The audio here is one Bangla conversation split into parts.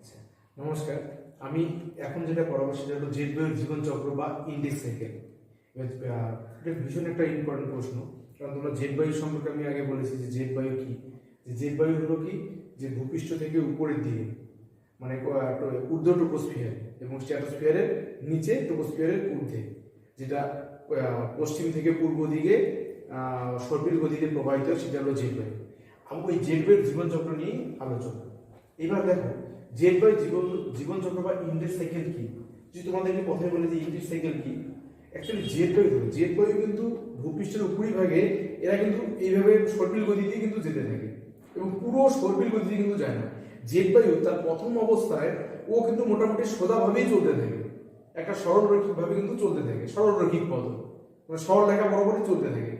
আচ্ছা, নমস্কার। আমি এখন যেটা পড়াবো সেটা হলো জেট বইয়ের জীবন চক্র বা ইন্ডেক্স সাইকেল এটা ভীষণ একটা ইম্পর্টেন্ট প্রশ্ন। কারণ তোমরা জেট বায়ু সম্পর্কে আমি আগে বলেছি যে জেট বায়ু কি? যে জেট বায়ু হলো কি? যে ভূপৃষ্ঠ থেকে উপরের দিকে মানে ঊর্ধ্ব টোপোস্ফিয়ার এবং স্ট্যাটোস্ফিয়ারের নিচে টোপোস্ফিয়ারের ঊর্ধ্বে যেটা পশ্চিম থেকে পূর্ব দিকে সর্পিল গতিতে প্রবাহিত সেটা হলো জেট বায়ু আমি ওই জেট বায়ুর জীবনচক্র নিয়েই আলোচনা। এবার দেখো জেট বাই জীবন জীবনচক্র বা ইন্ডেক্স সাইকেল কি? যদি তোমাদেরকে প্রথমে বলে যে ইন্ডেক্স সাইকেল কি? অ্যাকচুয়ালি জেট বায়ু ধরো জেট বায়ু কিন্তু ভূপৃষ্ঠের উপরি ভাগে, এরা কিন্তু এইভাবে সর্পিল গতিতে কিন্তু যেতে থাকে। এবং পুরো সর্পিল গতিতে কিন্তু যায় না। জেট বায়ু তার প্রথম অবস্থায়, ও কিন্তু মোটামুটি সোজাভাবেই চলতে থাকে। একটা সরল রৈখিক কিন্তু চলতে থাকে সরল রৈখিক পদ মানে সরল রেখা বরাবরই চলতে থাকে।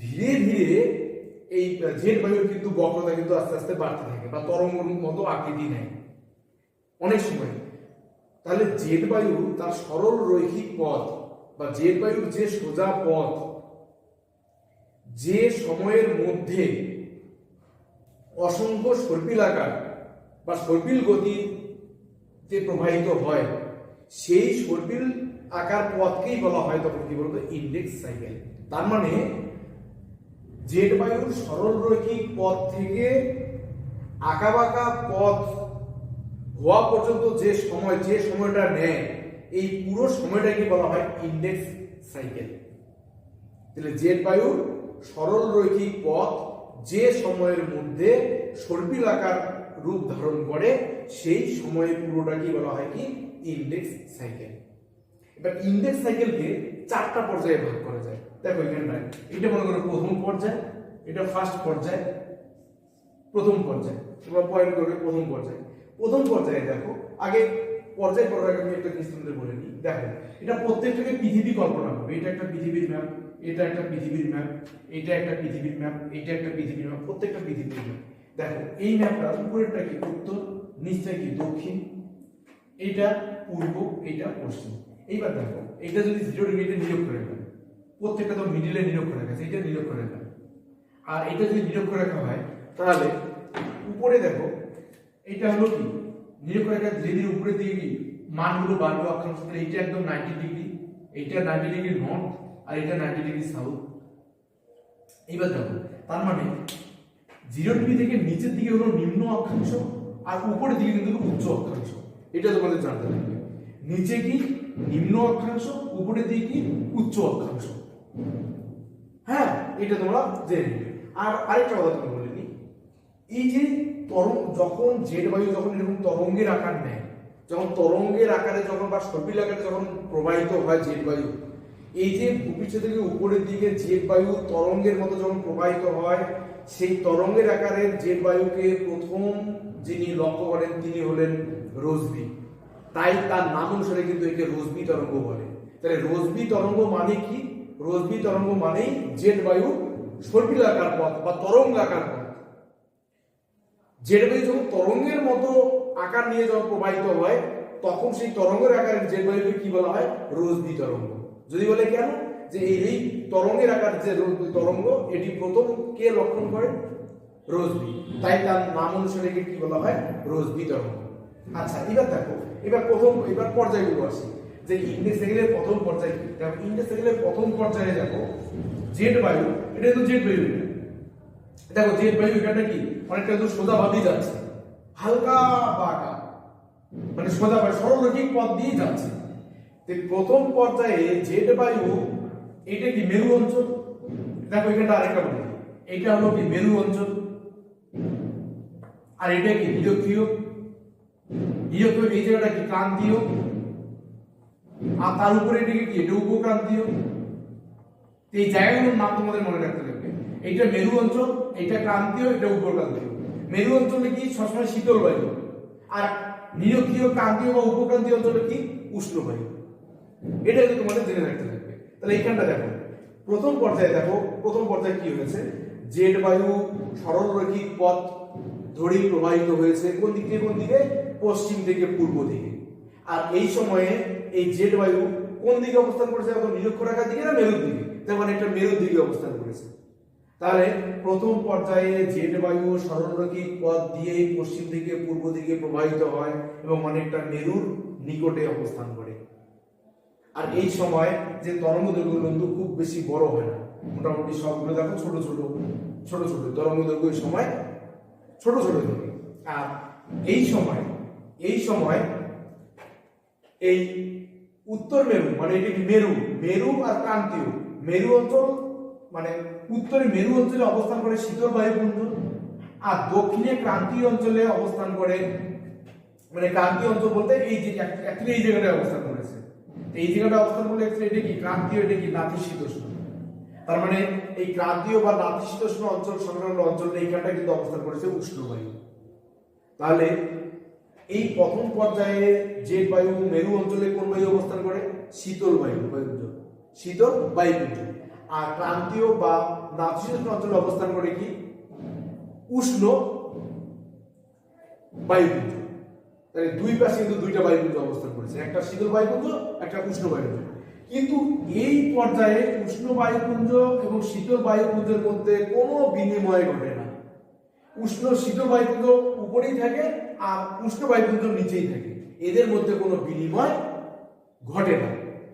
ধীরে ধীরে এই জেট বায়ুর কিন্তু বক্রতা কিন্তু আস্তে আস্তে বাড়তে থাকে বা তরঙ্গর মতো আকৃতি নেয়। অনেক সময়। তাহলে জেট বায়ু তার সরল রৈখিক পথ বা জেট বায়ুর যে সোজা পথ, যে সময়ের মধ্যে অসংখ্য সর্পিল আকার বা সর্পিল গতিতে প্রবাহিত হয়, সেই সর্পিল আকার পথকেই বলা হয় তখন কি বলতো? ইন্ডেক্স সাইকেল তার মানে জেট বায়ুর সরল রৈখিক পথ থেকে আঁকাবাঁকা পথ হওয়া পর্যন্ত যে সময়, যে সময়টা নেয়, এই পুরো সময়টাকে বলা হয় ইন্ডেক্স সাইকেল তাহলে জেট বায়ুর সরল রৈখিক পথ যে সময়ের মধ্যে সর্পিল আকার রূপ ধারণ করে, সেই সময়ে পুরোটাকে বলা হয় কি? ইন্ডেক্স সাইকেল এবার ইন্ডেক্স সাইকেলকে চারটা পর্যায়ে ভাগ করা যায়। দেখো এখানটায় এটা মনে করো প্রথম পর্যায়, এটা ফার্স্ট পর্যায়, প্রথম পর্যায়। তোমরা পয়েন্ট করবে প্রথম পর্যায়ে। প্রথম পর্যায়ে দেখো, আগে পর্যায় করার আগে আমি একটা জিনিস তোমাদের বলে নিই। দেখো, এটা প্রত্যেকটাকে পৃথিবী কল্পনা করবে। এটা একটা পৃথিবীর ম্যাপ এটা একটা পৃথিবীর ম্যাপ এটা একটা পৃথিবীর ম্যাপ এটা একটা পৃথিবীর ম্যাপ প্রত্যেকটা পৃথিবীর ম্যাপ দেখো, এই ম্যাপটা উপরেরটা কি? উত্তর, নিচটা কি? দক্ষিণ। এইটা পূর্ব এইটা পশ্চিম। এইবার দেখো এইটা যদি জিরো ডিগ্রিতে নিয়োগ করে ফেলে প্রত্যেকটা তো মিডিলে নিয়োগ করে রাখা এইটা নিয়োগ করে রাখা আর এটা যদি নিয়োগ করে রাখা হয়, তাহলে উপরে দেখো এটা হলো কি? নিয়োগ করে রাখা ধীরে ধীরে উপরের দিকে কি মানগুলো বাড়বে অক্ষাংশ এইটা একদম নাইনটি ডিগ্রি এইটা নাইনটি ডিগ্রি নর্থ আর এটা নাইনটি ডিগ্রি সাউথ এইবার দেখো, তার মানে জিরো ডিগ্রি থেকে নিচের দিকে হলো নিম্ন অক্ষাংশ আর উপরের দিকে কিন্তু উচ্চ অক্ষাংশ। এটা তোমাদের জানতে লাগবে নিচে কি? নিম্ন অক্ষাংশ, উপরের দিকে কি? উচ্চ অক্ষাংশ। হ্যাঁ এটা তোমরা জেনে নেবে। আর আরেকটা কথা তুমি বলে এই যে তরঙ্গ, যখন জেট বায়ু যখন এরকম তরঙ্গের আকার নেয়, যখন তরঙ্গের আকারে যখন বা সর্পিল আকারে যখন প্রবাহিত হয় জেট বায়ু এই যে ভূপৃষ্ঠ থেকে উপরের দিকে জেট বায়ু তরঙ্গের মতো যখন প্রবাহিত হয়, সেই তরঙ্গের আকারের জেট বায়ুকে প্রথম যিনি লক্ষ্য করেন তিনি হলেন রোজবি তাই তার নাম অনুসারে কিন্তু একে রোজবি তরঙ্গ বলে। তাহলে রোজবি তরঙ্গ মানে কি? রোজবি তরঙ্গ মানেই জেট বায়ু সর্পিল আকার পথ বা তরঙ্গ আকার পথ। বায়ু যখন তরঙ্গের মতো আকার নিয়ে যখন প্রবাহিত হয়, তখন সেই তরঙ্গের আকারের জেট বায়ুকে কি বলা হয়? রোজবি তরঙ্গ। যদি বলে কেন? যে এই তরঙ্গের আকার যে তরঙ্গ, এটি প্রথম কে লক্ষণ করে? রোজবি। তাই তার নাম অনুসারে কি বলা হয়? রোজবি তরঙ্গ। আচ্ছা এবার দেখো, এবার প্রথম, এবার পর্যায়গুলো আসে। যে ইন্ডেক্স সাইকেলের প্রথম পর্যায় দেখো ইন্ডেক্স সাইকেলের প্রথম পর্যায়ে দেখো জেট বায়ু, এটা তো জেট বায়ু। দেখো, যে বায়ু এখানটা কি? অনেকটা তো সোজা ভাবেই যাচ্ছে। হালকা বাঁকা। মানে সোজা ভাবে সরলরৈখিক পথ দিয়ে যাচ্ছে। প্রথম পর্যায়ে জেট বায়ু, এটা কি মেরু অঞ্চল? দেখো, এখানটা আরেকটা বলি। এটা হলো কি মেরু অঞ্চল? আর এটা কি নিরক্ষীয় নিরক্ষীয় এই জায়গাটা কি ক্রান্তীয়? আর তার উপরে এটাকে কি, এটা উপক্রান্তীয়? এই জায়গাগুলোর নাম তোমাদের মনে রাখতে লাগবে এইটা মেরু অঞ্চল এটা ক্রান্তীয় এটা উপক্রান্তীয়। মেরু অঞ্চলে কি? সবসময় শীতল বায়ু আর নিরক্ষীয়, ক্রান্তীয় বা উপক্রান্তীয় অঞ্চলে কি? উষ্ণ বায়ু এটা কিন্তু তোমাদের জেনে রাখতে লাগবে তাহলে এইখানটা দেখো। প্রথম পর্যায়ে দেখো, প্রথম পর্যায়ে কি হয়েছে? জেট বায়ু সরল রৈখিক পথ ধরেই প্রবাহিত হয়েছে কোন দিক থেকে কোন দিকে? পশ্চিম থেকে পূর্ব দিকে। আর এই সময়ে এই জেট বায়ু কোন দিকে অবস্থান করেছে? এখন নিরক্ষরেখার দিকে না মেরুর দিকে? যেমন একটা মেরুর দিকে অবস্থান করেছে। তাহলে প্রথম পর্যায়ে জেট বায়ু পথ দিয়েই পশ্চিম দিকে, পূর্ব দিকে প্রবাহিত হয় এবং অনেকটা মেরুর নিকটে অবস্থান করে। আর এই সময় যে তরঙ্গ দৈর্ঘ্য কিন্তু খুব বেশি বড় হয় না। মোটামুটি সবগুলো দেখো ছোট ছোট ছোট ছোট তরঙ্গ দৈর্ঘ্য সময় ছোট ছোট থাকে। আর এই সময় এই সময় এই উত্তর মেরু মানে এটি মেরু মেরু আর ক্রান্তীয়। মেরু অঞ্চল মানে উত্তরে মেরু অঞ্চলে অবস্থান করে শীতল বায়ুপুঞ্জ আর দক্ষিণে ক্রান্তীয় অঞ্চলে অবস্থান করে মানে ক্রান্তীয় অঞ্চল বলতে এই যে অ্যাকচুয়ালি এই জায়গাটায় অবস্থান করেছে। এই জায়গাটা অবস্থান করলে actually এটা কি? ক্রান্তীয়, এটা কি? নাতিশীতোষ্ণ। তার মানে এই ক্রান্তীয় বা নাতিশীতোষ্ণ অঞ্চল, সংলগ্ন অঞ্চল এইখানটা কিন্তু অবস্থান করেছে উষ্ণ বায়ু। তাহলে এই প্রথম পর্যায়ে যে বায়ু মেরু অঞ্চলে কোন বায়ু অবস্থান করে? শীতল বায়ু বায়ুপুঞ্জ শীতল বায়ুপুঞ্জ আর ক্রান্তীয় বা নাতিশীতোষ্ণ অঞ্চলে অবস্থান করে কি? উষ্ণ বায়ুপুঞ্জ তাহলে দুই পাশে কিন্তু দুইটা বায়ুপুঞ্জ অবস্থান করেছে। একটা শীতল বায়ুপুঞ্জ একটা উষ্ণ বায়ুপুঞ্জ কিন্তু এই পর্যায়ে উষ্ণ বায়ুপুঞ্জ এবং শীতল বায়ুপুঞ্জের মধ্যে কোনো বিনিময় ঘটে না। উষ্ণ শীতল বায়ুপুঞ্জ উপরেই থাকে আর উষ্ণ বায়ুপুঞ্জ নিচেই থাকে। এদের মধ্যে কোনো বিনিময় ঘটে না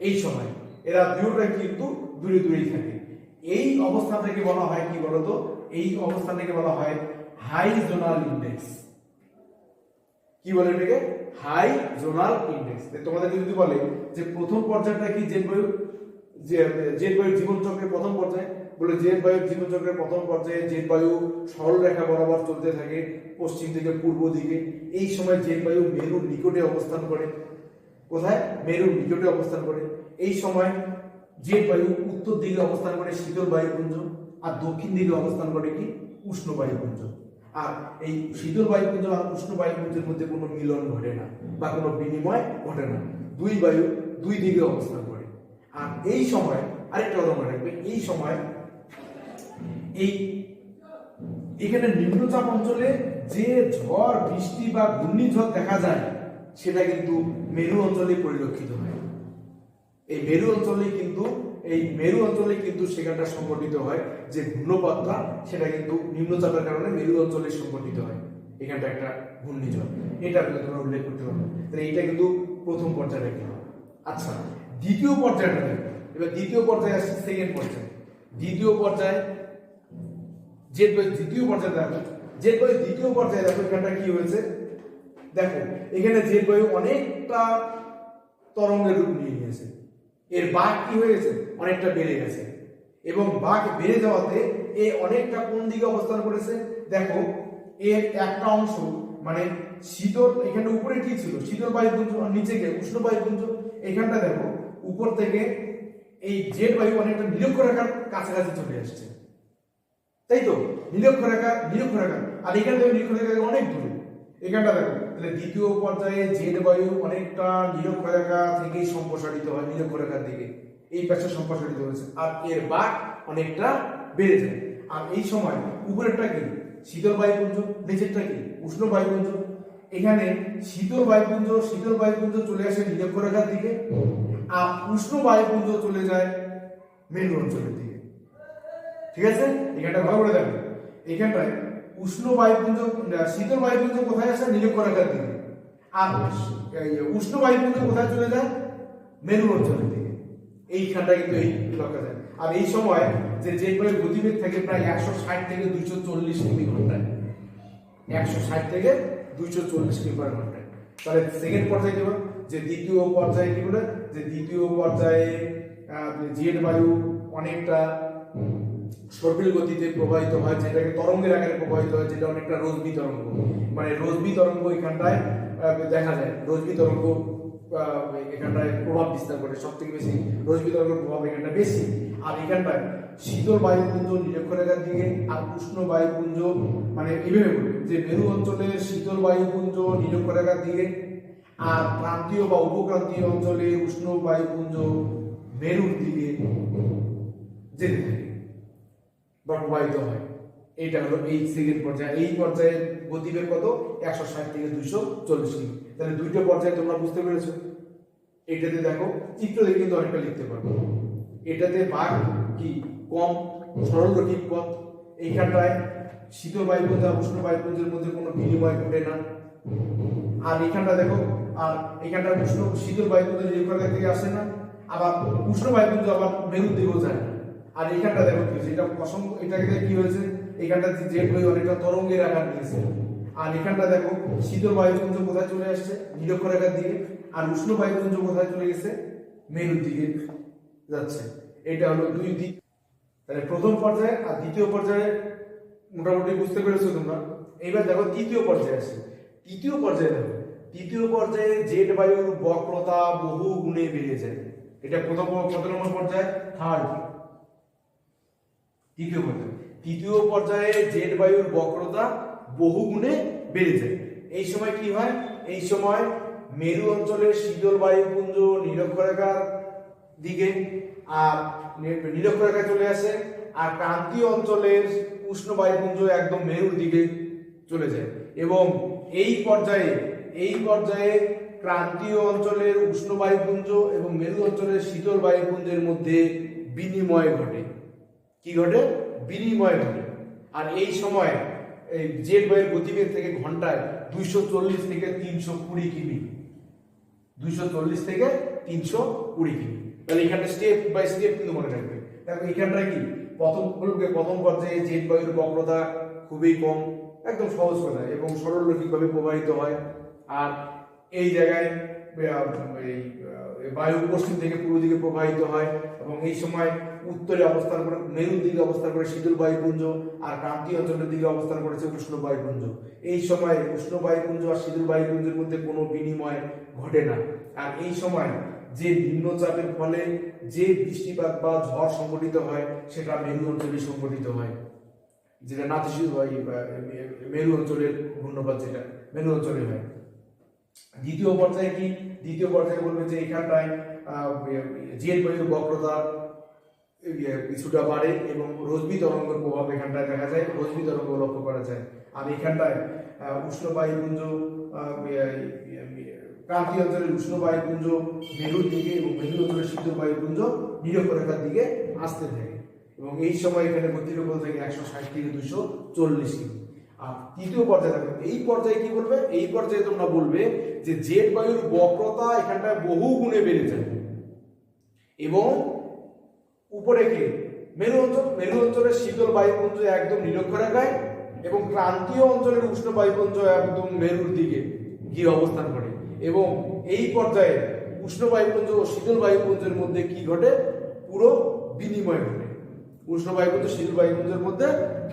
এই সময়। এরা দুটোটা কিন্তু দূরে দূরেই থাকে। এই অবস্থা অবস্থানটাকে বলা হয় কি বলতো? এই অবস্থা অবস্থানটাকে বলা হয় হাই জোনাল ইন্ডেক্স কি বলে এটাকে? হাই জোনাল ইন্ডেক্স তোমাদেরকে যদি বলে যে প্রথম পর্যায়টা কি? জেট বায়ু জেট বায়ুর জীবনচক্রের প্রথম পর্যায়ে। বলে জেট বায়ুর জীবনচক্রের প্রথম পর্যায়ে জেট বায়ু সরল রেখা বরাবর চলতে থাকে, পশ্চিম থেকে পূর্ব দিকে। এই সময় জেট বায়ু মেরুর নিকটে অবস্থান করে। কোথায়? মেরুর নিকটে অবস্থান করে। এই সময় জেট বায়ু উত্তর দিকে অবস্থান করে শীতল বায়ুপুঞ্জ আর দক্ষিণ দিকে অবস্থান করে কি উষ্ণ বায়ুপুঞ্জ আর এই শীতল বায়ুপুঞ্জ আর উষ্ণ বায়ুপুঞ্জের মধ্যে কোনো মিলন ঘটে না বা কোনো বিনিময় ঘটে না। দুই বায়ু দুই দিকে অবস্থান করে। আর এই সময় আরেকটা কথা মনে রাখবে, এই সময় এই এখানে নিম্নচাপ অঞ্চলে যে ঝড়, বৃষ্টি বা ঘূর্ণিঝড় দেখা যায়, সেটা কিন্তু মেরু অঞ্চলে পরিলক্ষিত হয়। এই মেরু অঞ্চলে কিন্তু, এই মেরু অঞ্চলে কিন্তু সেখানটা সংগঠিত হয়, যে ঘূর্ণপাতটা, সেটা কিন্তু নিম্নচাপের কারণে মেরু অঞ্চলে সংগঠিত হয়। এখানটা একটা ঘূর্ণিঝড়। এটা তোমরা উল্লেখ করতে পারবে তাহলে এটা কিন্তু প্রথম পর্যায়ে রেখে আচ্ছা দ্বিতীয় পর্যায়টা দেখো। এবার দ্বিতীয় পর্যায়ে আসছে সেকেন্ড পর্যায়ে। দ্বিতীয় পর্যায়ে জেট বায়ু দ্বিতীয় পর্যায়ে দেখো। জেট বায়ু দ্বিতীয় পর্যায়ে দেখো, এখানটা কি হয়েছে? দেখো, এখানে জেট বায়ু অনেকটা তরঙ্গের রূপ নিয়ে নিয়েছে। এর বাঘ কি হয়ে গেছে অনেকটা বেড়ে গেছে। এবং বাঘ বেড়ে যাওয়াতে এ অনেকটা কোন দিকে অবস্থান করেছে? দেখো, এর একটা অংশ মানে শীতল এখানে উপরে কি ছিল? শীতল বায়ুপুঞ্জ, আর নিচে গিয়ে উষ্ণ বায়ুপুঞ্জ। এখানটা দেখো, উপর থেকে এই জেট বায়ু অনেকটা নিরক্ষরেখার কাছাকাছি চলে আসছে। তাই তো? নিরক্ষরেখা নিরক্ষরেখা আর এখান থেকে নিরক্ষরেখা অনেক দূরে। এখানটা দেখো তাহলে দ্বিতীয় পর্যায়ে জেড বায়ু অনেকটা নিরক্ষরেখা থেকেই সম্প্রসারিত হয় নিরক্ষরেখার দিকে। এই পাশে সম্প্রসারিত হয়েছে। আর এর বাঘ অনেকটা বেড়ে যায়। আর এই সময় উপরেরটা কি? শীতল বায়ুপুঞ্জ, নিচেরটা কি? উষ্ণ বায়ুপুঞ্জ। এখানে শীতল বায়ুপুঞ্জ শীতল বায়ুপুঞ্জ চলে আসে নিরক্ষরেখার দিকে আর উষ্ণ বায়ুপুঞ্জ চলে যায় মেরু অঞ্চলের দিকে। ঠিক আছে? এখানটা ভালো করে দেখো। এখানটায় উষ্ণ বায়ুপুঞ্জ শীতল বায়ুপুঞ্জ কোথায় আসে নিরক্ষরেখার দিকে। আর উষ্ণ বায়ুপুঞ্জ কোথায় চলে যায়? মেরু অঞ্চলের দিকে। এইখানটা কিন্তু এই লক্ষ্য যায় আর এই সময় যে যে বায়ুর গতিবেগ থাকে প্রায় একশো ষাট থেকে দুইশো চল্লিশ কিমি ঘন্টায় একশো ষাট থেকে দুইশো চল্লিশ কিমি পার ঘন্টায় তাহলে সেকেন্ড পর্যায়ে কি বলে যে দ্বিতীয় পর্যায়ে কি বলে যে দ্বিতীয় পর্যায়ে জেড বায়ু অনেকটা সর্বিল গতিতে প্রবাহিত হয়, যেটাকে তরঙ্গের আকারে প্রবাহিত হয়, যেটা অনেকটা রোজবি তরঙ্গ। মানে রোজবি তরঙ্গ এখানটায় দেখা যায় রোজবি তরঙ্গ এখানটায় প্রভাব বিস্তার করে সব থেকে বেশি রোজবি তরঙ্গের প্রভাব এখানটা বেশি। আর এখানটায় শীতল বায়ুপুঞ্জ, নিরক্ষরেখার দিকে, আর উষ্ণ বায়ুপুঞ্জ মানে এইভাবে বলি, যে মেরু অঞ্চলে শীতল বায়ুপুঞ্জ, নিরক্ষরেখার দিকে, আর প্রান্তীয় বা উপক্রান্তীয় অঞ্চলে উষ্ণ বায়ুপুঞ্জ, মেরুর দিকে যেতে থাকে বা প্রবাহিত হয়। এইটা হলো এই সেকেন্ড পর্যায়ে। এই পর্যায়ে গতিবেগ কত? একশো ষাট থেকে দুইশো চল্লিশ কিমি। তাহলে দুইটা পর্যায়ে তোমরা বুঝতে পেরেছ। এটাতে দেখো চিত্র দেখে কিন্তু অনেকটা লিখতে পারব। এটাতে বাঘ কি? কম, সরল রৈখিক পথ। এইখানটায় শীতল বায়ুপুঞ্জ আর উষ্ণ বায়ুপুঞ্জের মধ্যে কোনো বিনিময় ঘটে না। আর এখানটা দেখো, আর এখানটা উষ্ণ, শীতল বায়ুপুঞ্জ নিরক্ষরেখা থেকে আসে না। আবার উষ্ণ বায়ুপুঞ্জ আবার মেরুর দিকেও যায় না। আর এখানটা দেখো কি এটা অসংখ্য এটাকে কি হয়েছে? এখানটা জেট হয়ে অনেকটা তরঙ্গের আকার নিয়েছে আর এখানটা দেখো, শীতল বায়ুপুঞ্জ কোথায় চলে আসছে? নিরক্ষরেখার দিকে। আর উষ্ণ বায়ুপুঞ্জ কোথায় চলে গেছে? মেরুর দিকে যাচ্ছে। এটা হলো দুই দিক। তাহলে প্রথম পর্যায়ে আর দ্বিতীয় পর্যায়ে মোটামুটি বুঝতে পেরেছ তোমরা। এইবার দেখো তৃতীয় পর্যায়ে আসে। তৃতীয় পর্যায়ে দেখো। তৃতীয় পর্যায়ে জেট বায়ুর বক্রতা বহু গুণে বেড়ে যায়। এটা প্রথম কত নম্বর পর্যায়ে। থার্ড তৃতীয় পর্যায়ে। তৃতীয় পর্যায়ে জেট বায়ুর বক্রতা বহু গুণে বেড়ে যায়। এই সময় কি হয়? এই সময় মেরু অঞ্চলের শীতল বায়ুপুঞ্জ নিরক্ষরেখার দিকে আর নিরক্ষরেখায় চলে আসে আর ক্রান্তীয় অঞ্চলের উষ্ণ বায়ুপুঞ্জ একদম মেরুর দিকে চলে যায়। এবং এই পর্যায়ে এই পর্যায়ে ক্রান্তীয় অঞ্চলের উষ্ণ বায়ুপুঞ্জ এবং মেরু অঞ্চলের শীতল বায়ুপুঞ্জের মধ্যে বিনিময় ঘটে। কি ঘটে? বিনিময় ঘটে। আর এই সময় এই জেট বায়ুর গতিবেগ থেকে ঘন্টায় দুইশো চল্লিশ থেকে তিনশো কুড়ি কিমি। দুইশো চল্লিশ থেকে তিনশো কুড়ি কিমি। তাহলে এখানটা স্টেপ বাই স্টেপ কিন্তু মনে রাখবে। দেখো এখানটা কি? প্রথম প্রথম পর্যায়ে জেট বায়ুর বক্রতা খুবই কম, একদম সহজ কথা, এবং সরলরৈখিকভাবে প্রবাহিত হয়। আর এই জায়গায় এই বায়ু পশ্চিম থেকে পূর্ব দিকে প্রবাহিত হয়, এবং এই সময় উত্তরে অবস্থান করে, মেরুর দিকে অবস্থান করে শীতল বায়ুপুঞ্জ আর ক্রান্তীয় অঞ্চলের দিকে অবস্থান করেছে উষ্ণ বায়ুপুঞ্জ। এই সময় উষ্ণ বায়ুপুঞ্জ আর শীতল বায়ুপুঞ্জের মধ্যে কোনো বিনিময় ঘটে না। আর এই সময় যে নিম্নচাপের ফলে যে বৃষ্টিপাত বা ঝড় সংঘটিত হয়, সেটা মেরু অঞ্চলে সংঘটিত হয়। যেটা নাতিশীল হয় মেরু অঞ্চলের ঘূর্ণপাত যেটা, মেরু অঞ্চলে হয়। দ্বিতীয় পর্যায়ে কি? দ্বিতীয় পর্যায়ে বলবে যে এখানটায় জেট বক্রতা কিছুটা বাড়ে এবং রশ্মি তরঙ্গের প্রভাব এখানটায় দেখা যায় রশ্মি তরঙ্গ লক্ষ্য করা যায়। আর এখানটায় উষ্ণ বায়ুপুঞ্জ ইয়ে, ইয়ে, ইয়ে, ক্রান্তীয় অঞ্চলের উষ্ণ বায়ুপুঞ্জ মেরুর দিকে এবং মেরু অঞ্চলের শীতল বায়ুপুঞ্জ নিরক্ষরেখার দিকে আসতে থাকে। এবং এই সময় এখানে গতিবেগ থেকে একশো ষাট থেকে দুশো চল্লিশ কিমি। আর তৃতীয় পর্যায়ে দেখো এই পর্যায়ে কি বলবে? এই পর্যায়ে তোমরা বলবে যে জেট বায়ুর বক্রতা এখানটায় বহু গুণে বেড়ে যায়। এবং উপরে কি? মেরু অঞ্চল। মেরু অঞ্চলের শীতল বায়ুপুঞ্জ একদম নিরক্ষরেখায় এবং ক্রান্তীয় অঞ্চলের উষ্ণ বায়ুপুঞ্জ একদম মেরুর দিকে গিয়ে অবস্থান করে। এবং এই পর্যায়ে উষ্ণ বায়ুপুঞ্জ ও শীতল বায়ুপুঞ্জের মধ্যে কি ঘটে? পুরো বিনিময় ঘটে। উষ্ণ বায়ুপুঞ্জ, শীতল বায়ুপুঞ্জের মধ্যে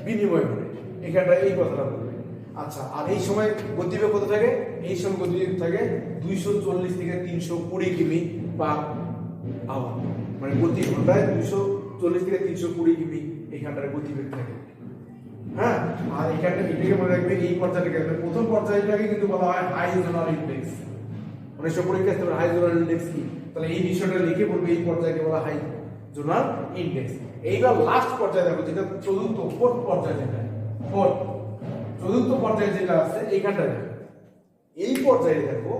বিনিময় ঘটে। এখানটা এই কথাটা বলবে। আচ্ছা আর এই সময় গতিবেগ কত থাকে? এই সময় গতিবেগ থাকে দুইশো চল্লিশ থেকে তিনশো কুড়ি কিমি বা আওয়ার। মানে প্রতি ঘন্টায় দুইশো চল্লিশ থেকে তিনশো কুড়ি কিমি এইখানটার গতিবেগ থাকে। হ্যাঁ? আর এখানটা এটাকে মনে রাখবে? এই পর্যায়টাকে মানে প্রথম পর্যায়টাকে কিন্তু বলা হয় হাই জোনাল ইন্ডেক্স অনেক সময় পরীক্ষা হাই জোনাল ইন্ডেক্স কি? তাহলে এই বিষয়টা লিখে বলবে, এই পর্যায়কে বলা হাই জোনাল ইন্ডেক্স এইবার লাস্ট পর্যায়ে দেখো, যেটা চতুর্থ ফোর্থ পর্যায় যেটা ফোর্থ চতুর্থ পর্যায়ে যেটা আছে এইখানটা দেখো। এই পর্যায়ে দেখো,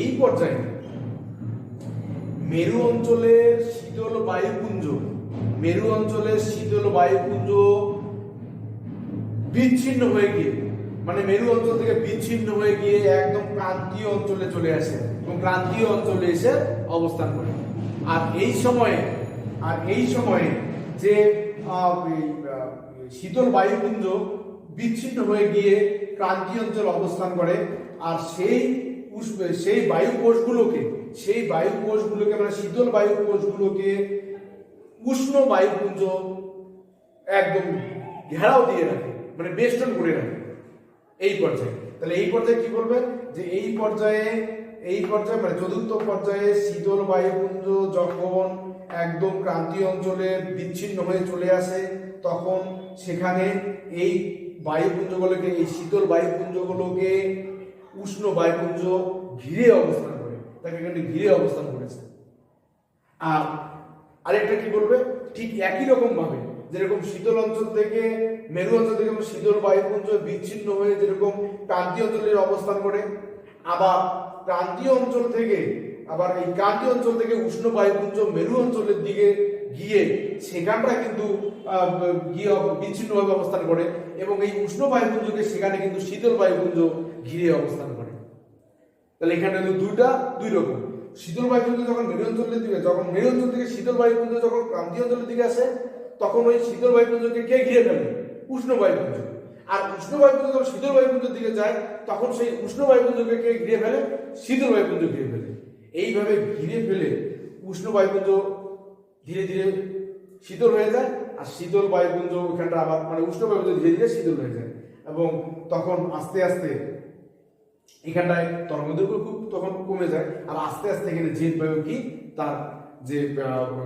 এই পর্যায়ে মেরু অঞ্চলের শীতল বায়ুপুঞ্জ মেরু অঞ্চলের শীতল বায়ুপুঞ্জ বিচ্ছিন্ন হয়ে গিয়ে মানে মেরু অঞ্চল থেকে বিচ্ছিন্ন হয়ে গিয়ে একদম ক্রান্তীয় অঞ্চলে চলে আসে এবং ক্রান্তীয় অঞ্চলে এসে অবস্থান করে। আর এই সময়ে, আর এই সময়ে যে শীতল বায়ুপুঞ্জ বিচ্ছিন্ন হয়ে গিয়ে ক্রান্তীয় অঞ্চল অবস্থান করে, আর সেই সেই বায়ু কোষগুলোকে সেই বায়ু কোষগুলোকে মানে শীতল বায়ু কোষগুলোকে উষ্ণ বায়ুপুঞ্জ একদম ঘেরাও দিয়ে রাখে মানে বেষ্টন করে রাখে এই পর্যায়ে। তাহলে এই পর্যায়ে কি বলবে যে এই পর্যায়ে এই পর্যায়ে মানে চতুর্থ পর্যায়ে শীতল বায়ুপুঞ্জ যখন একদম ক্রান্তীয় অঞ্চলে বিচ্ছিন্ন হয়ে চলে আসে, তখন সেখানে এই বায়ুপুঞ্জগুলোকে এই শীতল বায়ুপুঞ্জগুলোকে উষ্ণ বায়ুপুঞ্জ ঘিরে অবস্থান তাকে এখানে ঘিরে অবস্থান করেছে। আর আরেকটা কি বলবে? ঠিক একই রকম ভাবে যেরকম শীতল অঞ্চল থেকে মেরু অঞ্চল থেকে শীতল বায়ুপুঞ্জ বিচ্ছিন্ন হয়ে যেরকম ক্রান্তীয় অঞ্চলের অবস্থান করে, আবার ক্রান্তীয় অঞ্চল থেকে, আবার এই ক্রান্তীয় অঞ্চল থেকে উষ্ণ বায়ুপুঞ্জ মেরু অঞ্চলের দিকে গিয়ে সেখানটা কিন্তু গিয়ে বিচ্ছিন্নভাবে অবস্থান করে এবং এই উষ্ণ বায়ুপুঞ্জকে সেখানে কিন্তু শীতল বায়ুপুঞ্জ ঘিরে অবস্থান তাহলে এখানে কিন্তু দুইটা, দুই রকম। শীতল বায়ুপুঞ্জ যখন মেরু অঞ্চলের দিকে, যখন মেরু অঞ্চল থেকে শীতল বায়ুপুঞ্জ যখন ক্রান্তীয় অঞ্চলের দিকে আসে, তখন ওই শীতল বায়ুপুঞ্জকে কে ঘিরে ফেলে? উষ্ণ বায়ুপুঞ্জ আর উষ্ণ বায়ুপুঞ্জ যখন শীতল বায়ুপুঞ্জের দিকে যায়, তখন সেই উষ্ণ বায়ুপুঞ্জকে কে ঘিরে ফেলে? শীতল বায়ুপুঞ্জ ঘিরে ফেলে। এইভাবে ঘিরে ফেলে উষ্ণ বায়ুপুঞ্জ ধীরে ধীরে শীতল হয়ে যায়, আর শীতল বায়ুপুঞ্জ ওইখানটা আবার মানে উষ্ণ বায়ুপুঞ্জ ধীরে ধীরে শীতল হয়ে যায়। এবং তখন আস্তে আস্তে এখানটায় তরঙ্গদৈর্ঘ্য খুব তখন কমে যায় আর আস্তে আস্তে এখানে জেট বায়ু কি তার যে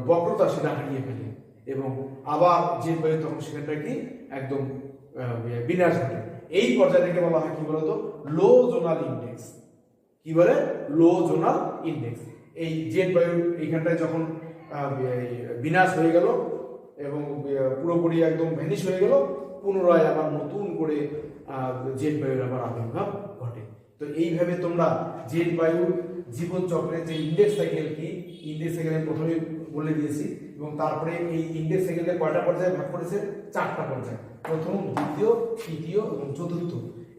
বক্রতা সেটা হারিয়ে ফেলে। এবং আবার জেট বায়ু তখন সেখানটায় কি? একদম আহ, বিনাশ ঘটে। এই পর্যায়টাকে বলা হয় কি বলতো? লো জোনাল ইন্ডেক্স কি বলে? লো জোনাল ইন্ডেক্স এই জেট বায়ু এইখানটায় যখন আহ, বিনাশ হয়ে গেল এবং পুরোপুরি একদম ভ্যানিশ হয়ে গেল পুনরায় আবার নতুন করে জেট বায়ুর আবার আবির্ভাব ঘটে। তো এইভাবে তোমরা জেট বায়ু জীবন চক্রের যে ইন্ডেক্স সাইকেল কি ইন্ডেক্স সাইকেল আমি প্রথমে বলে দিয়েছি, এবং তারপরে এই ইন্ডেক্স সাইকেলকে কয়টা পর্যায়ে ভাগ করেছে? চারটা পর্যায়ে। প্রথম, দ্বিতীয়, তৃতীয় এবং চতুর্থ।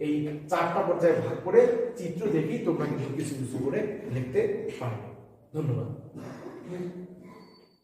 এই চারটা পর্যায়ে ভাগ করে চিত্র দেখি তোমরা কিছু কিছু করে লিখতে পারবে। ধন্যবাদ।